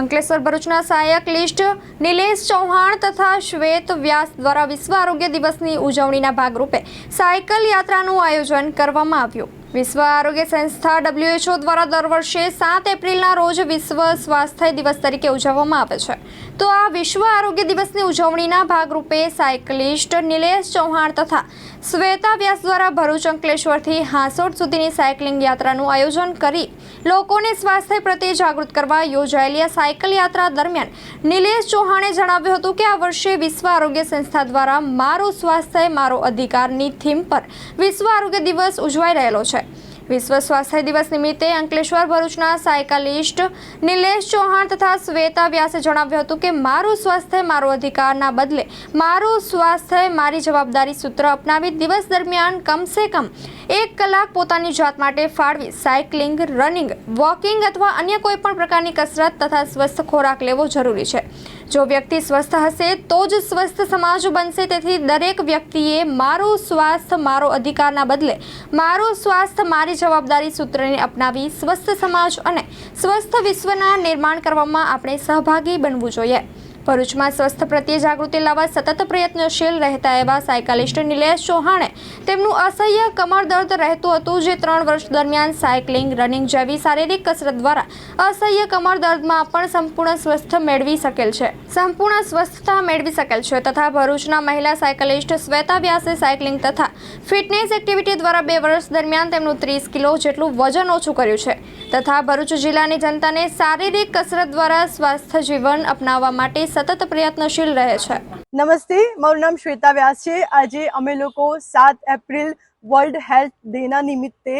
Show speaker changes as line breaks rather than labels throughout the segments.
અંકલેશ્વર ભરૂચના સહાયક લિસ્ટ નિલેશ ચૌહાણ તથા શ્વેત વ્યાસ દ્વારા વિશ્વ આરોગ્ય દિવસની ઉજવણીના ભાગરૂપે સાયકલ યાત્રાનું આયોજન કરવામાં આવ્યું. વિશ્વ આરોગ્ય સંસ્થા ડબ્લ્યુએચઓ દ્વારા દર વર્ષે સાત એપ્રિલના રોજ વિશ્વ સ્વાસ્થ્ય દિવસ તરીકે ઉજવવામાં આવે છે. તો આ વિશ્વ આરોગ્ય દિવસની ઉજવણીના ભાગરૂપે સાયકલિસ્ટ નિલેશ ચૌહાણ તથા શ્વેતા વ્યાસ દ્વારા ભરૂચ અંકલેશ્વરથી હાંસોડ સુધીની સાયકલિંગ યાત્રાનું આયોજન કરી લોકોને સ્વાસ્થ્ય પ્રત્યે જાગૃત કરવા યોજાયેલી આ સાયકલ યાત્રા દરમિયાન નિલેશ ચૌહાણે જણાવ્યું હતું કે આ વર્ષે વિશ્વ આરોગ્ય સંસ્થા દ્વારા મારું સ્વાસ્થ્ય, મારો અધિકારની થીમ પર વિશ્વ આરોગ્ય દિવસ ઉજવાઈ રહેલો છે. વિશ્વ સ્વાસ્થ્ય દિવસ નિમિત્તે અંકલેશ્વર ભરૂચના સાયકલિસ્ટ નિલેશ ચૌહાણ તથા શ્વેતા વ્યાસે જણાવ્યું હતું કે મારું સ્વાસ્થ્ય મારો અધિકારના બદલે મારું સ્વાસ્થ્ય મારી જવાબદારી સૂત્ર અપનાવી દિવસ દરમિયાન કમસે કમ એક કલાક પોતાની જાત માટે ફાળવી સાયકલિંગ, રનિંગ, વોકિંગ અથવા અન્ય કોઈ પણ પ્રકારની કસરત તથા સ્વસ્થ ખોરાક લેવો જરૂરી છે. જો વ્યક્તિ સ્વસ્થ હશે, તો જ સ્વસ્થ સમાજ બનશે. તેથી દરેક વ્યક્તિએ મારું સ્વાસ્થ્ય મારો અધિકારના બદલે મારું સ્વાસ્થ્ય મારી જવાબદારી સૂત્રને અપનાવી સ્વસ્થ સમાજ અને સ્વસ્થ વિશ્વના નિર્માણ કરવામાં આપણે સહભાગી બનવું જોઈએ. ભરૂચમાં સ્વસ્થ પ્રત્યે જાગૃતિ લાવવા સતત પ્રયત્નશીલ રહેતા એવા સાયકલિસ્ટ નિલેશ ચૌહાણે તેમનું અસહ્ય કમર દર્દ રહેતું હતું જે ત્રણ વર્ષ દરમિયાન સાયકલિંગ, રનિંગ જેવી શારીરિક કસરત દ્વારા અસહ્ય કમર દર્દમાં પણ સંપૂર્ણ સ્વસ્થ મેળવી શકેલ છે. સંપૂર્ણ સ્વસ્થતા મેળવી શકેલ છે તથા ભરૂચના મહિલા સાયકલિસ્ટ શ્વેતા વ્યાસે સાયકલિંગ તથા ફિટનેસ એક્ટિવિટી દ્વારા બે વર્ષ દરમિયાન તેમનું ત્રીસ કિલો જેટલું વજન ઓછું કર્યું છે તથા ભરૂચ જિલ્લાની જનતાને શારીરિક કસરત દ્વારા સ્વસ્થ જીવન અપનાવવા માટે સતત પ્રયત્નશીલ રહે છે.
નમસ્તે, મારું નામ શ્વેતા વ્યાસ છે. આજે અમે લોકો સાત એપ્રિલ વર્લ્ડ હેલ્થ ડેના નિમિત્તે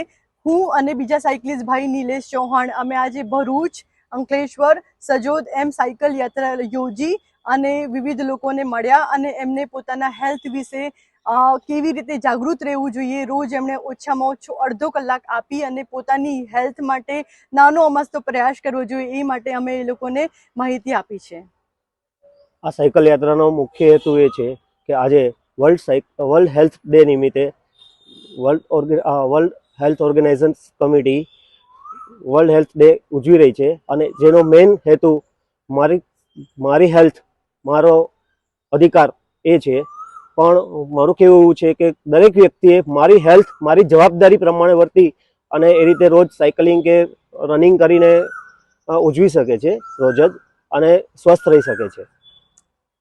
હું અને બીજા સાયકલિસ્ટ ભાઈ નિલેશ ચૌહાણ અમે આજે ભરૂચ, અંકલેશ્વર, સજોદ એમ સાયકલ યાત્રા યોજી અને વિવિધ લોકોને મળ્યા અને એમને પોતાના હેલ્થ વિશે કેવી રીતે જાગૃત રહેવું જોઈએ રોજ એમણે ઓછામાં ઓછો અડધો કલાક આપી અને પોતાની હેલ્થ માટે નાનો અમસ્તો પ્રયાસ કરવો જોઈએ એ માટે અમે એ લોકોને માહિતી આપી છે.
આ સાયકલ યાત્રાનો મુખ્ય હેતુ એ છે કે આજે વર્લ્ડ સાયક વર્લ્ડ હેલ્થ ડે નિમિત્તે world ઓર્ગે world health organization committee world health day ઉજવી રહી છે અને જેનો મેઇન હેતુ મારી મારી હેલ્થ મારો અધિકાર એ છે. પણ મારું કહેવું એવું છે કે દરેક વ્યક્તિએ મારી હેલ્થ મારી જવાબદારી પ્રમાણે વર્તી અને એ રીતે રોજ સાયકલિંગ કે રનિંગ કરીને ઉજવી શકે છે, રોજ જ અને સ્વસ્થ રહી શકે છે.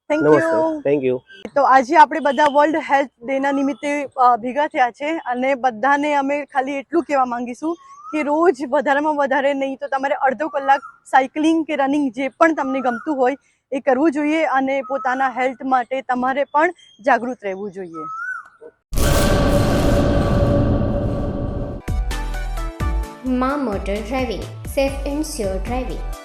થેન્ક યુ
થેન્ક યુ
તો આજે આપણે બધા વર્લ્ડ હેલ્થ ડેના નિમિત્તે ભેગા થયા છે અને બધાને અમે ખાલી એટલું કહેવા માંગીશું કે રોજ વધારેમાં વધારે નહીં તો તમારે અડધો કલાક સાયકલિંગ કે રનિંગ જે પણ તમને ગમતું હોય એ કરવું જોઈએ અને પોતાના હેલ્થ માટે તમારે પણ જાગૃત રહેવું જોઈએ.
મા motor driving safe and sure driving.